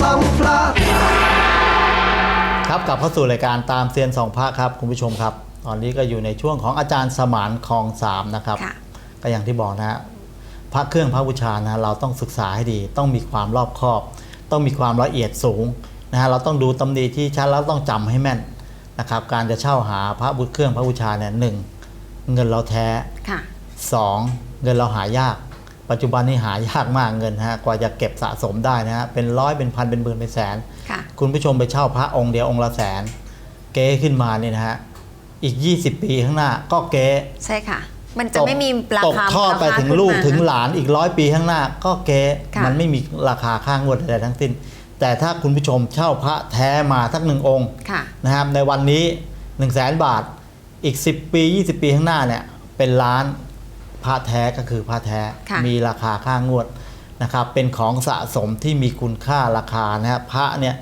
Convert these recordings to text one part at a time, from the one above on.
สองพระครับกลับเข้าสู่รายการตามเซียนสองพระครับคุณผู้ชมครับ ตอนนี้ก็อยู่ในช่วงของอาจารย์สมานคลองสามนะครับ ค่ะ ก็อย่างที่บอกนะฮะพระเครื่องพระบูชานะเราต้องศึกษาให้ดี ต้องมีความรอบคอบ ต้องมีความละเอียดสูงนะฮะเราต้องดูตำหนิที่ชัดแล้วต้องจำให้แม่นนะครับ การจะเช่าหาพระบุเครื่องพระบูชาเนี่ยหนึ่งเงินเราแท้ ค่ะ สองเงินเราหายาก ปัจจุบันนี้หายากมากเงินฮะกว่าจะเก็บสะสมได้นะฮะเป็นร้อยเป็นพันเป็นหมื่นเป็นแสนค่ะคุณผู้ชมไปเช่าพระองค์เดียวองค์ละแสน เก๊ขึ้นมาเนี่ยนะฮะอีก 20 ปีข้างหน้าก็เก๊ใช่ค่ะ มันจะไม่มีราตกคาทอดไปมูคาถึงลูกขึ้นมาถึงหลานอีกร้อยปีข้างหน้า ก็เก๊ค่ะมันไม่มีราคาค่างวดใดๆทั้งสิ้น แต่ถ้าคุณผู้ชมเช่าพระแท้มาสักหนึ่งองค์ค่ะนะครับในวันนี้1นึ่งแสนบาทอีก 10 ปี 20 ปีข้างหน้าเนี่ยเป็นล้าน พระแท้ก็คือพระแท้ค่ะมีราคาค่างวดนะครับเป็นของสะสมที่มีคุณค่าราคานะครับพระเนี่ย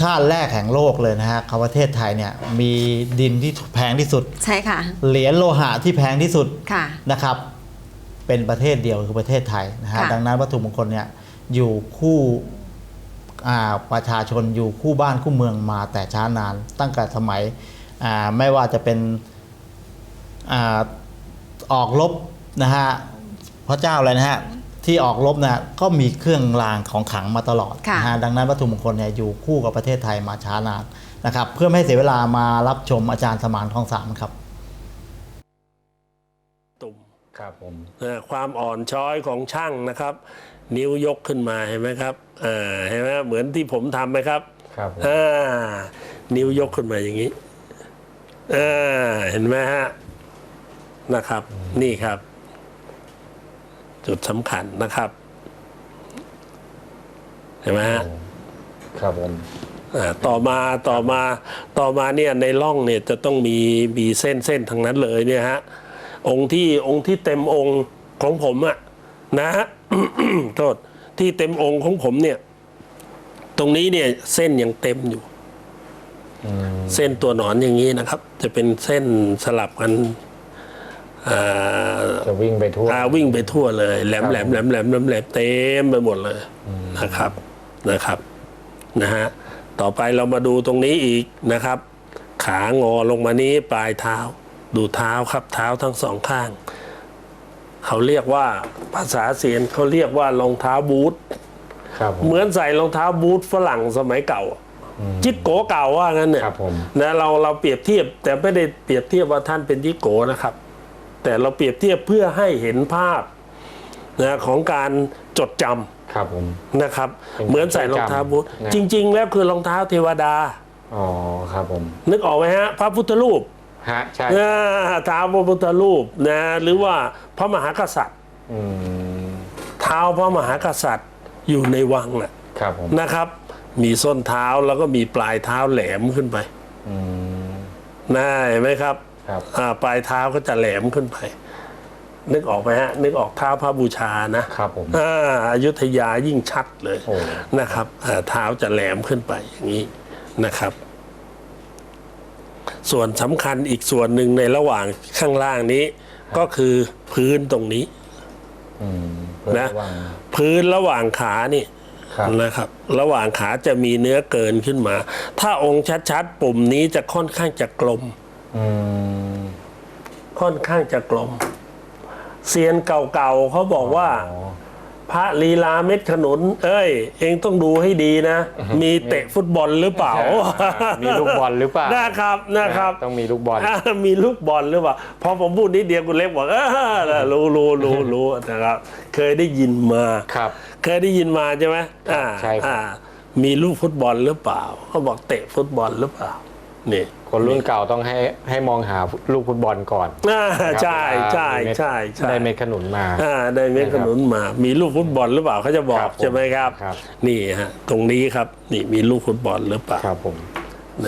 ชาติแรกแห่งโลกเลยนะฮะคำว่าประเทศไทยเนี่ยมีดินที่แพงที่สุดใช่ค่ะเหรียญโลหะที่แพงที่สุดค่ะนะครับ เป็นประเทศเดียวคือประเทศไทยนะฮะค่ะดังนั้นวัตถุมงคลเนี่ยอยู่คู่อ่าประชาชนอยู่คู่บ้านคู่เมืองมาแต่ช้านานตั้งแต่สมัยอ่าไม่ว่าจะเป็น อาออกรบนะฮะพระเจ้าอะไรนะฮะที่ออกรบนะก็มีเครื่องรางของขลังมาตลอดค่ะนะฮะดังนั้นวัตถุมงคลเนี่ยอยู่คู่กับประเทศไทยมาช้านานนะครับ เพื่อไม่ให้เสียเวลามารับชมอาจารย์สมานทองสามครับตุ่มครับผมนะความอ่อนช้อยของช่างนะครับ นิ้วยกขึ้นมาเห็นไหมครับอ่าเห็นไหมเหมือนที่ผมทำไหมครับครับผมอ่านิ้วยกขึ้นมาอย่างนี้อ่าเห็นไหมฮะ นะครับ นี่ครับ จุดสำคัญนะครับเห็นไหมฮะครับผมอ่าต่อมาต่อมาต่อมาเนี่ยในร่องเนี่ยจะต้องมีมีเส้นเส้นทางนั้นเลยเนี่ยฮะองค์ที่องค์ที่เต็มองค์ของผมอะนะฮะโทษที่เต็มองค์ของผมเนี่ย ตรงนี้เนี่ยเส้นยังเต็มอยู่อืมเส้นตัวหนอนอย่างนี้นะครับ จะเป็นเส้นสลับกันอ่า จะวิ่งไปทั่วอ่าวิ่งไปทั่วเลยแหลมครับแหลมแหลมแหลมแหลมแหลมเต็มไปหมดเลยนะครับนะครับนะฮะต่อไปเรามาดูตรงนี้อีกนะครับ ขางอลงมานี้ปลายเท้า ดูเท้าครับเท้าทั้งสองข้าง เขาเรียกว่าภาษาเสียนเขาเรียกว่ารองเท้าบูทครับผมเหมือนใส่รองเท้าบูทฝรั่งสมัยเก่าอะจิกโกเก่าว่างั้นเนี่ยครับผมนะเราเราเปรียบเทียบแต่ไม่ได้เปรียบเทียบว่าท่านเป็นจิกโกนะครับ แต่เราเปรียบเทียบเพื่อให้เห็นภาพนะของการจดจำครับผมนะครับ เป็นเหมือนใส่รองเท้าบูทนะ จริง ๆ แล้วคือรองเท้าเทวดา อ๋อครับผมนึกออกไหมฮะ พระพุทธรูปฮะใช่นะเท้าพระพุทธรูปนะหรือว่าพระมหากษัตริย์ อืมเท้าพระมหากษัตริย์อยู่ในวังน่ะครับผมนะครับ มีส้นเท้าแล้วก็มีปลายเท้าแหลมขึ้นไป อืม น่าเห็นไหมครับ ครับอ่าปลายเท้าก็จะแหลมขึ้นไป นึกออกไหมฮะ นึกออกเท้าพระบูชานะครับผมอ่าอยุธยายิ่งชัดเลยโอ้ นะครับอ่าเท้าจะแหลมขึ้นไปอย่างนี้นะครับ ส่วนสำคัญอีกส่วนหนึ่งในระหว่างข้างล่างนี้ ก็คือพื้นตรงนี้ อืมเพื่อนะ ระวังพื้นระหว่างขานี่ ครับนะครับ ระหว่างขาจะมีเนื้อเกินขึ้นมา ถ้าองค์ชัดๆ ปุ่มนี้จะค่อนข้างจะกลมอืม ค่อนข้างจะกลมเซียนเก่าๆเขาบอกว่าอ๋อพระลีลาเม็ดขนุน เอ้ย เองต้องดูให้ดีนะ มีเตะฟุตบอลหรือเปล่า มีลูกบอลหรือเปล่านะครับนะครับ ต้องมีลูกบอลอ่ามีลูกบอลหรือเปล่าพอผมพูดนิดเดียวคุณเล็กบอกเออรู้รู้รู้รู้นะครับ เคยได้ยินมาครับ เคยได้ยินมาใช่ไหมอ่าใช่ครับอ่ามีลูกฟุตบอลหรือเปล่าเขาบอกเตะฟุตบอลหรือเปล่า นี่คนรุ่นเก่าต้องให้ให้มองหาลูกฟุตบอลก่อนอ่านะครับใช่ใช่เวลาใช่ใช่ได้เม็ดขนุนมาอ่าได้เม็ดขนุนมา มีลูกฟุตบอลหรือเปล่าเขาจะบอครักบผมใช่ไหมครับครับ นี่ฮะตรงนี้ครับนี่มีลูกฟุตบอลหรือเปล่าครับผม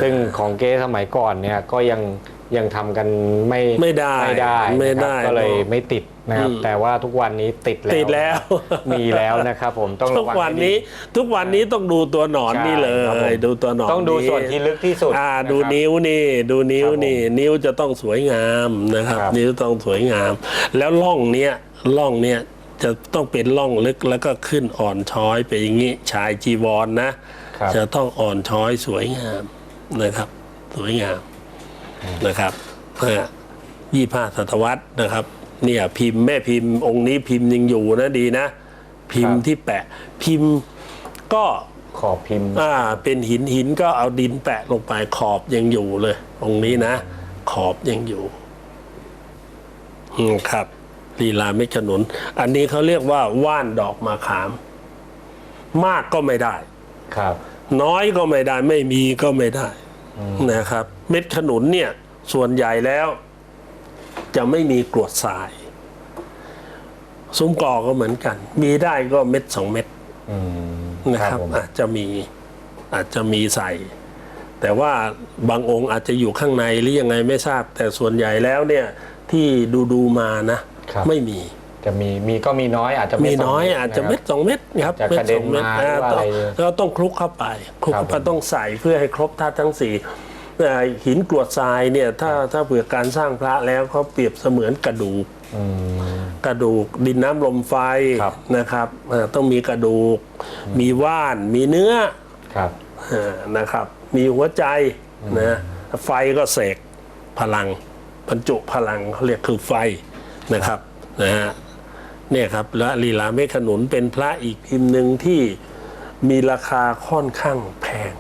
ซึ่งของเก้สมัยก่อนเนี่ยก็ยังยังทำกันไม่ไม่ได้ไม่ได้ไม่นะครับได้ก็เลยไม่ติด นะครับอืมแต่ว่าทุกวันนี้ติดแล้วติดแล้ว มีแล้วนะครับผมต้องทุระกวังวันให้ดี นี้ ทุกวันนี้ต้องดูตัวหนอนใช่นี่เลครับผมยดูตัวหนอนต้องดูส่วนที่ลึกที่สุดอ่า นะครับ ดูนิ้วนี่ ดูนิ้วครับผมนี่ นิ้วจะต้องสวยงามนะครับ ครับ นิ้วต้องสวยงาม แล้วล่องเนี้ยล่องเนี้ยจะต้องเป็นร่องลึกแล้วก็ขึ้นอ่อนช้อยไปอย่างนี้ชายจีวรนนะ ครับ จะต้องอ่อนช้อยสวยงามนะครับ สวยงามนะครับยี่ห้าศตวรรษนะครับ เนี่ยพิมพ์แม่พิมพ์องค์นี้พิมพ์ยังอยู่นะดีนะ พิมพ์ที่แปะพิมพ์ก็ขอบพิมพ์อ่าเป็นหินหินก็เอาดินแปะลงไปขอบยังอยู่เลย องค์นี้นะ ขอบยังอยู่อืมครับลีลาไม่ขนุน อันนี้เขาเรียกว่าว่านดอกมาขาม มากก็ไม่ได้ ครับ น้อยก็ไม่ได้ไม่มีก็ไม่ได้นะครับ เม็ดขนุนเนี่ย ส่วนใหญ่แล้ว จะไม่มีกรวดทราย ซุ้มกอก็เหมือนกัน มีได้ก็เม็ดสองเม็ดอืมนะครับผมอาจจะมีอาจจะมีใส่ แต่ว่าบางองค์อาจจะอยู่ข้างในหรือยังไงไม่ทราบ แต่ส่วนใหญ่แล้วเนี่ยที่ดูดูๆมานะครับไม่มีจะมีมีก็มีน้อยอาจจะมีไสงน้อยเดอาจจะนคเม็รับดสองเม็ดครับจะม็กระเด็นสองม็ดมาอ่หรือว่าต้อะองไรเราต้องคลุกเข้าไปคลุกครับเข้าไปต้องใส่เพื่อให้ครบธาตุทั้งสี่เอ่อ หินกรวดทรายเนี่ยถ้าถ้าเผื่อการสร้างพระแล้วเขาเปรียบเสมือนกระดูกอืมกระดูกดินน้ำลมไฟครับนะครับเอ่อต้องมีกระดูก มีว่าน มีเนื้อครับเอ่อนะครับ มีหัวใจนะไฟก็เสกพลังบรรจุพลังเขาเรียกคือไฟนะครับนะฮะเนี่ยครับและลีลาเมฆขนุนเป็นพระอีกพิมพ์หนึ่งที่มีราคาค่อนข้างแพง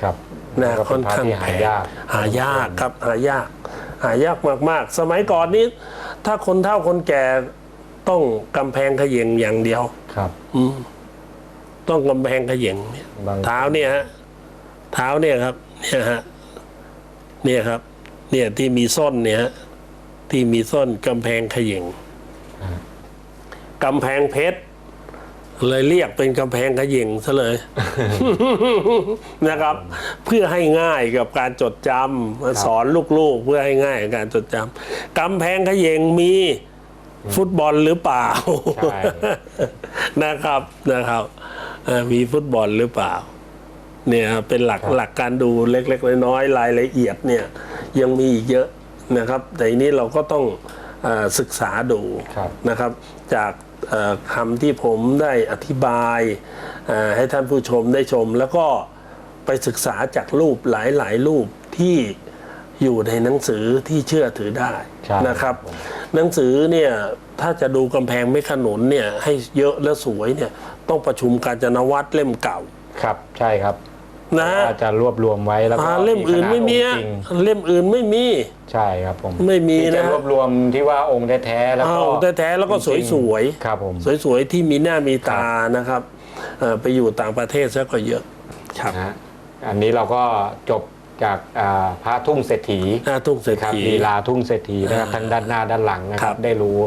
ครับนะก็เป็ค่อนพระข้างที่แพหางยากหายากครับหายาก หายากมากๆ สมัยก่อนนี้ ถ้าคนเฒ่าคนแก่ต้องกำแพงเขย่งอย่างเดียวครับ อืมต้องกำแพงเขย่งเนี่ยบางเท้าเนี่ยฮะเท้าเนี่ยครับ เนี่ยฮะเนี่ยครับ เนี่ยที่มีส้นเนี่ยฮะที่มีส้นกำแพงเขย่งกำแพงเพชร เลยเรียกเป็นกำแพงเขย่งซะเลย นะครับ เพื่อให้ง่ายกับการจดจำสอนลูกๆ เพื่อให้ง่ายกับการจดจำกำแพงเขย่งมีฟุตบอลหรือเปล่าใช่นะครับนะครับเอ่อมีฟุตบอลหรือเปล่า เนี่ยเป็นหลักครับหลักการดูเล็ก ๆ น้อยๆรายละเอียดเนี่ย ยังมีอีกเยอะนะครับ แต่ทีนี้เราก็ต้องเออ ศึกษาดูครับนะครับ จากเอ่อคำที่ผมได้อธิบายเอ่อให้ท่านผู้ชมได้ชม แล้วก็ไปศึกษาจากรูปหลายๆ รูปที่อยู่ในหนังสือที่เชื่อถือได้ใช่นะครับ หนังสือเนี่ยถ้าจะดูกำแพงไม่ขนุนเนี่ยให้เยอะและสวยเนี่ยต้องประชุมการจนวัตรเล่มเก่าครับใช่ครับ นะว่าจะรวบรวมไว้แล้วก็อ่าเล่มอื่นไม่มีขนาดอะองค์จริงเล่มอื่นไม่มีใช่ครับผมไม่มีที่จะนะรวบรวมที่ว่าองค์แท้ๆแล้วก็อ้าวแท้ๆแล้วก็สวยจริงๆครับผมสวยๆที่มีหน้ามีตานะครับเอ่อไปอยู่ต่างประเทศซะก็เยอะครับนะฮะอันนี้เราก็จบจากอ่าพระทุ่งเศรษฐีหน้าทุ่งเศรษครับฐี ลีลาทุ่งเศรษฐีนะครับทั้งด้านหน้าด้านหลังนะคครัรับบ ได้รู้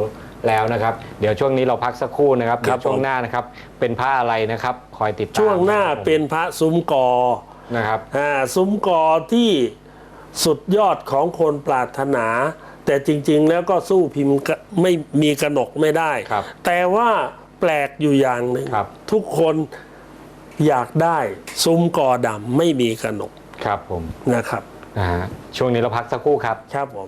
แล้วนะครับ เดี๋ยวช่วงนี้เราพักสักครู่นะครับคเดี๋รัยบ วช่วงผมหน้านะครับ เป็นผ้าอะไรนะครับ คอยติดตามช่วงหน้าครับผมเป็นพระซุ้มกอนะครับ อ่าซุ้มกอที่สุดยอดของคนปรารถนา แต่จริง ๆ แล้วก็สู้พิมพ์กะไม่มีกระหนกไม่ได้ ครับแต่ว่าแปลกอยู่อย่างหนึ่งครับ ทุกคนอยากได้ซุ้มกอดำไม่มีกระหนกครับผมนะครับ นะฮะช่วงนี้เราพักสักครู่ครับ ครับผม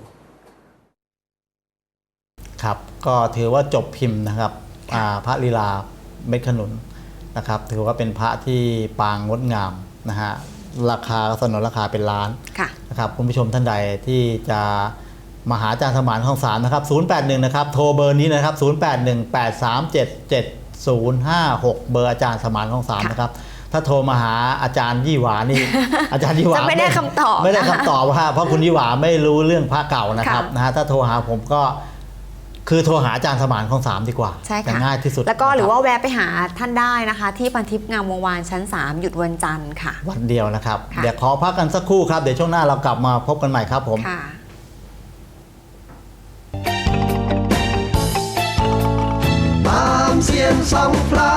ครับก็ถือว่าจบพิมพ์นะครับอ่าพระลีลาเม็ดขนุนนะครับ ถือว่าเป็นพระที่ปางงดงามนะฮะราคาก็สนนราคาเป็นล้านค่ะนะครับคุณผู้ชมท่านใดที่จะมาหาอาจารย์สมานของสารนะครับ 081 นะครับ โทรเบอร์นี้นะครับ 0818377056 เบอร์อาจารย์สมานของสารค่ะนะครับ ถ้าโทรมาหาอาจารย์ยี่หวานี่ อาจารย์ยี่หวาจะไม่ได้คำตอบ ไม่ได้คำตอบว่าเพราะคุณยี่หวาไม่รู้เรื่องพระเก่านะครับค่ะนะฮะถ้าโทรหาผมก็ คือโทรหาอาจารย์สมานของสามดีกว่าใช่จะค่ะง่ายที่สุดแล้วก็หรือนะคว่าบแวะไปหาท่านได้นะคะ ที่พันทิพย์งามวงวานชั้น 3 หยุดวันจันทร์ค่ะ วันเดียวนะครับ ค่ะ เดี๋ยวขอพักกันสักครู่ครับเดี๋ยวช่วงหน้าเรากลับมาพบกันใหม่ครับผม ค่ะ ตามเสียนสองพระ